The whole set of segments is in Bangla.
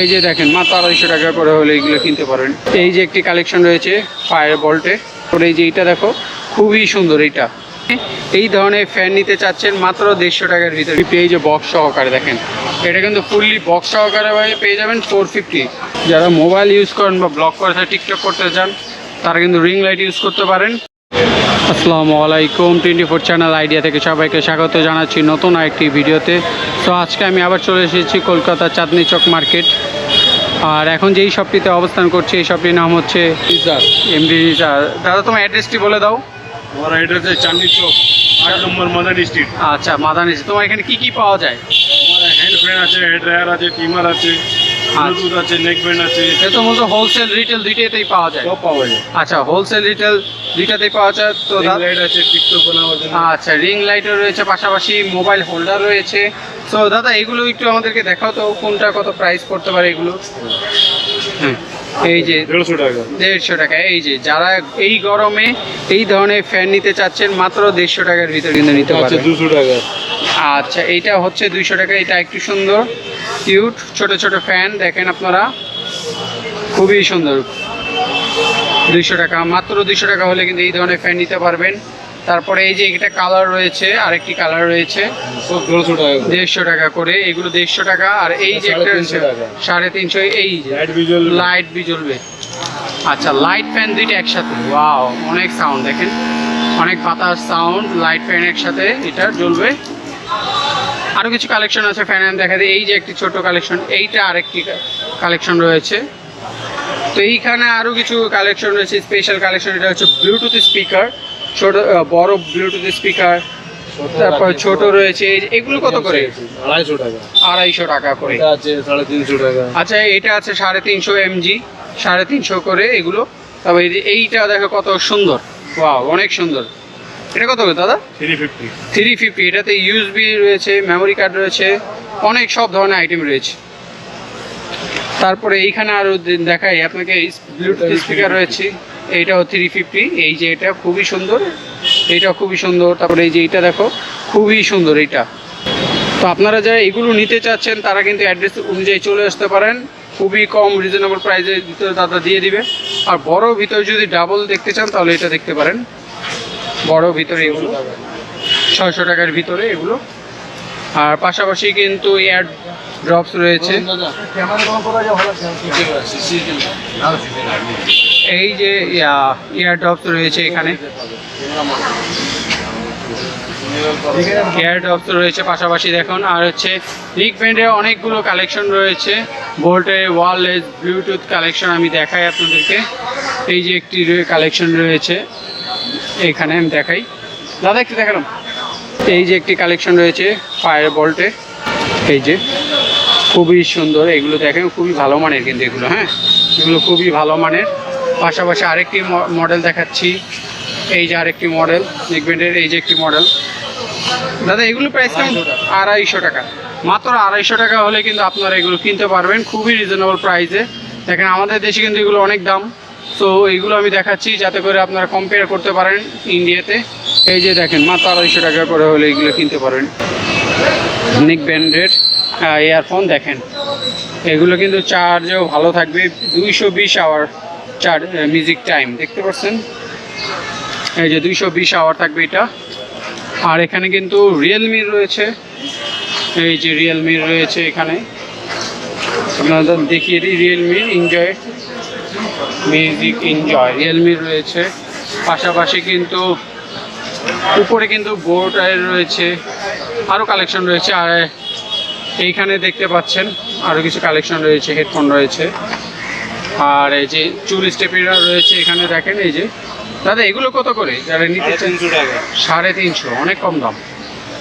এই যে দেখেন, মাত্র আড়াইশো টাকা করে হলে এগুলো কিনতে পারেন। এই যে একটি কালেকশন রয়েছে ফায়ার বল্টে। ওর এই যে এইটা দেখো, খুবই সুন্দর এইটা। এই ধরনের ফ্যান নিতে চাচ্ছেন মাত্র দেড়শো টাকার ভিতরে। পেয়ে যে বক্স সহকারে দেখেন, এটা কিন্তু ফুললি বক্স সহকারে পেয়ে যাবেন ফোর ফিফটি যারা মোবাইল ইউজ করেন বা ব্লক করে টিকটক করতে চান, তারা কিন্তু রিং লাইট ইউজ করতে পারেন। আসসালামু আলাইকুম টোয়েন্টি ফোর চ্যানেল আইডিয়া থেকে সবাইকে স্বাগত জানাচ্ছি নতুন আরেকটি ভিডিওতে। তো আজকে আমি আবার চলে এসেছি কলকাতা চাঁদনি চক মার্কেট। আর এখন যেই শপটিতে অবস্থান করছি এই শপটির নাম হচ্ছে এমডি রিচার দাদা তোমার অ্যাড্রেসটি বলে দাও। আমার অ্যাড্রেস চাঁদনি চক আট নম্বর মাদান স্ট্রিট আচ্ছা মাদান স্ট্রিট তোমার এখানে কি কি পাওয়া যায়? আমার হ্যান্ড আছে হেয়ার ড্রায়ার আছে ট্রিমার আছে। ব্লুটুথ আছে নেক ব্যান্ড আছে। এ তো মূলত হোলসেল রিটেল দুইটাতেই পাওয়া যায়। সব পাওয়া যায়। আচ্ছা হোলসেল রিটেল দুইটাতেই পাওয়া যায়। তো লাইট আছে টিকটক বানানোর জন্য। আচ্ছা রিং লাইটও রয়েছে পাশাপাশি মোবাইল হোল্ডার রয়েছে। তো দাদা এগুলো একটু আমাদেরকে দেখাও তো কোনটা কত প্রাইস পড়তে পারে এগুলো? হ্যাঁ এই যে দেড়শো টাকা। দেড়শো টাকা এই যে যারা এই গরমে এই ধরনের ফ্যান নিতে চাচ্ছেন মাত্র দেড়শো টাকার ভিতরে কিন্তু নিতে আচ্ছা পারবেন। দুশো টাকা। আচ্ছা এইটা হচ্ছে দুইশো টাকা এটা একটু সুন্দর। কিউট ছোট ছোট ফ্যান দেখেন আপনারা। খুবই সুন্দর। দুইশো টাকা মাত্র দুইশো টাকা হলে কিন্তু এই ধরনের ফ্যান নিতে পারবেন। তারপরে এই যে এটা কালার রয়েছে আরেকটি কালার রয়েছে। দেড়শো টাকা করে। এগুলো দেড়শো টাকা। আর এই যে একটা সাড়ে তিনশো। এই লাইট বি জ্বলবে আচ্ছা লাইট ফ্যান দুইটা একসাথে। ওয়াও অনেক সাউন্ড দেখেন। অনেক বাতাস সাউন্ড লাইট ফ্যান একসাথে এটা জ্বলবে। আরও কিছু কালেকশন আছে ফ্যান দেখা যায়। এই যে একটি ছোট কালেকশন এইটা আরেকটি কালেকশন রয়েছে। তো এইখানে আরও কিছু কালেকশন রয়েছে স্পেশাল কালেকশন এটা হচ্ছে ব্লুটুথ স্পিকার ছোট বড় ব্লুটুথ স্পিকার তারপর ছোট রয়েছে এগুলো কত করে? আড়াইশো টাকা। আড়াইশো টাকা করে। আছে সাড়ে তিনশো টাকা। আচ্ছা এটা আছে সাড়ে তিনশো এমজি সাড়ে তিনশো করে এগুলো। তবে এইটা দেখো কত সুন্দর। ওয়াও অনেক সুন্দর। এটা কত করে দাদা? Three fifty. থ্রি ফিফটি এটাতে ইউএসবি রয়েছে মেমোরি কার্ড রয়েছে অনেক সব ধরনের আইটেম রয়েছে। তারপরে এইখানে আরও দেখাই আপনাকে ব্লুটুথ স্পিকার রয়েছে এইটাও থ্রি ফিফটি এই যে এটা খুবই সুন্দর এইটাও খুবই সুন্দর তারপরে এই যে এইটা দেখো খুবই সুন্দর এইটা। তো আপনারা যারা এগুলো নিতে চাচ্ছেন তারা কিন্তু অ্যাড্রেস অনুযায়ী চলে আসতে পারেন খুবই কম রিজনেবল প্রাইসের ভিতরে দাদা দিয়ে দিবে। আর বড় ভিতরে যদি ডাবল দেখতে চান তাহলে এটা দেখতে পারেন। বড় ভিতরে এগুলো। ছয়শো টাকার ভিতরে এগুলো। আর পাশাপাশি কিন্তু এয়ার ড্রপস রয়েছে। এই যে এয়ার ড্রপস রয়েছে এখানে। এয়ার ড্রপস রয়েছে পাশাপাশি দেখুন। আর হচ্ছে, লিক ব্যান্ডের অনেকগুলো কালেকশন রয়েছে। ভোল্টের ওয়ারলেস ব্লুটুথ কালেকশন আমি দেখাই আপনাদেরকে। এই যে একটি কালেকশন রয়েছে। এইখানে আমি দেখাই। দাদা, একটু দেখালাম। এই যে একটি কালেকশন রয়েছে ফায়ার বল্টে এই যে, খুবই সুন্দর। এগুলো দেখেন, খুবই ভালো মানের কিন্তু এগুলো হ্যাঁ? এগুলো খুবই ভালো মানের। পাশাপাশি আরেকটি মডেল দেখাচ্ছি। এই যে আরেকটি মডেল নিকবেন্ডের এই যে একটি মডেল দাদা, এগুলো প্রাইস কেমন? আড়াইশো টাকা। মাত্র আড়াইশো টাকা হলে কিন্তু আপনারা এগুলো কিনতে পারবেন। খুবই রিজনেবল প্রাইসে দেখেন, আমাদের দেশে কিন্তু এগুলো অনেক দাম। তো এইগুলো আমি দেখাচ্ছি যাতে করে আপনারা কম্পেয়ার করতে পারেন ইন্ডিয়াতে এই যে দেখেন, মাত্র আড়াইশো টাকা করে হলে এগুলো কিনতে পারেন। নিক ব্যান্ডের ইয়ারফোন দেখেন। এগুলো কিন্তু চার্জেও ভালো থাকবে, দুইশো বিশ আওয়ার চার্জ মিউজিক টাইম দেখতে পাচ্ছেন? এই যে দুইশো বিশ আওয়ার থাকবে এটা। আর এখানে কিন্তু রিয়েলমির রয়েছে। এই যে রিয়েলমির রয়েছে এখানে। আপনাদের দেখিয়ে দিই রিয়েলমির এনজয় মিউজিক এনজয় রিয়েলমির রয়েছে। পাশাপাশি কিন্তু উপরে কিন্তু বোর্ড রয়েছে। আরও কালেকশন রয়েছে। আর এইখানে দেখতে পাচ্ছেন আরও কিছু কালেকশন রয়েছে হেডফোন রয়েছে। আর এই যে চুল স্টেপিরা রয়েছে এখানে দেখেন এই যে। দাদা এগুলো কত করে? যারা নিতে চান তিনশো টাকা। সাড়ে তিনশো অনেক কম দাম।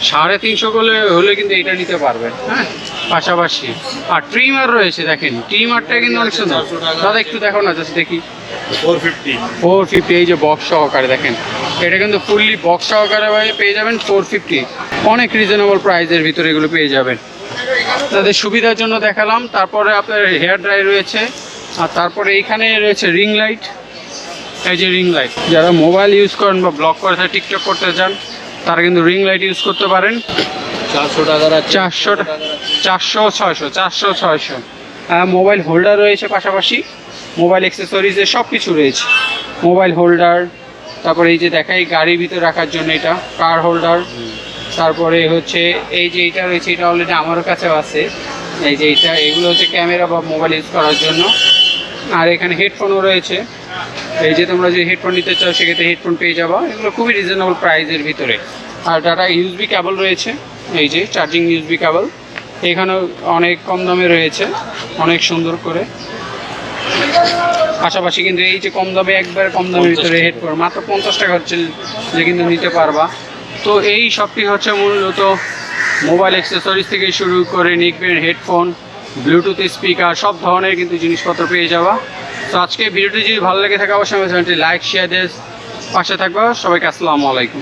সাড়ে তিনশো করলে হলে কিন্তু এটা নিতে পারবেন হ্যাঁ? পাশাপাশি। আর ট্রিমার রয়েছে দেখেন ট্রিমারটা কিন্তু অনেক সুন্দর। দাদা একটু দেখো না জাস্ট দেখি। ফোর ফিফটি ফোর ফিফটি এই যে বক্স সহকারে দেখেন। এটা কিন্তু ফুললি বক্স সহকারে পেয়ে যাবেন ফোর ফিফটি অনেক রিজনেবল প্রাইসের ভিতরে এগুলো পেয়ে যাবেন। তাদের সুবিধার জন্য দেখালাম। তারপরে আপনার হেয়ার ড্রাই রয়েছে। আর তারপরে এইখানে রয়েছে রিং লাইট এই যে রিং লাইট যারা মোবাইল ইউজ করেন বা ব্লক করে টিকটক করতে চান তারা কিন্তু রিং লাইট ইউজ করতে পারেন। চারশো চারশো চারশো চারশো ছয়শো। মোবাইল হোল্ডার রয়েছে পাশাপাশি। মোবাইল অ্যাক্সেসরিজের সব কিছু রয়েছে। মোবাইল হোল্ডার, তারপরে এই যে দেখাই, গাড়ির ভিতরে রাখার জন্য এটা, কার হোল্ডার। তারপরে হচ্ছে, এই যে এটা রয়েছে, এটা অলরেডি আমারও কাছেও আছে। এই যে এটা এগুলো হচ্ছে ক্যামেরা বা মোবাইল ইউজ করার জন্য। আর এখানে হেডফোনও রয়েছে। এই যে তোমরা যে হেডফোন নিতে চাও, সেক্ষেত্রে হেডফোন পেয়ে যাবা। এগুলো খুবই রিজনেবল প্রাইসের ভিতরে। আর ডাটা ইউএসবি কেবল রয়েছে। এই যে চার্জিং ইউএসবি কেবল এখানেও অনেক কম দামে রয়েছে অনেক সুন্দর করে। পাশাপাশি কিন্তু এই যে কম দামে একবারে কম দামের ভিতরে হেডফোন মাত্র পঞ্চাশ টাকা হচ্ছে যে কিন্তু নিতে পারবা। তো এই সবটি হচ্ছে মূলত মোবাইল অ্যাক্সেসরিজ থেকে শুরু করে নিকবেন হেডফোন ব্লুটুথ স্পিকার সব ধরনের কিন্তু জিনিসপত্র পেয়ে যাওয়া তো আজকে ভিডিওটি যদি ভালো লেগে থাকে অবশ্যই আমার চ্যানেলটি লাইক শেয়ার দিয়ে পাশে থাকবা। সবাইকে আসসালামু আলাইকুম।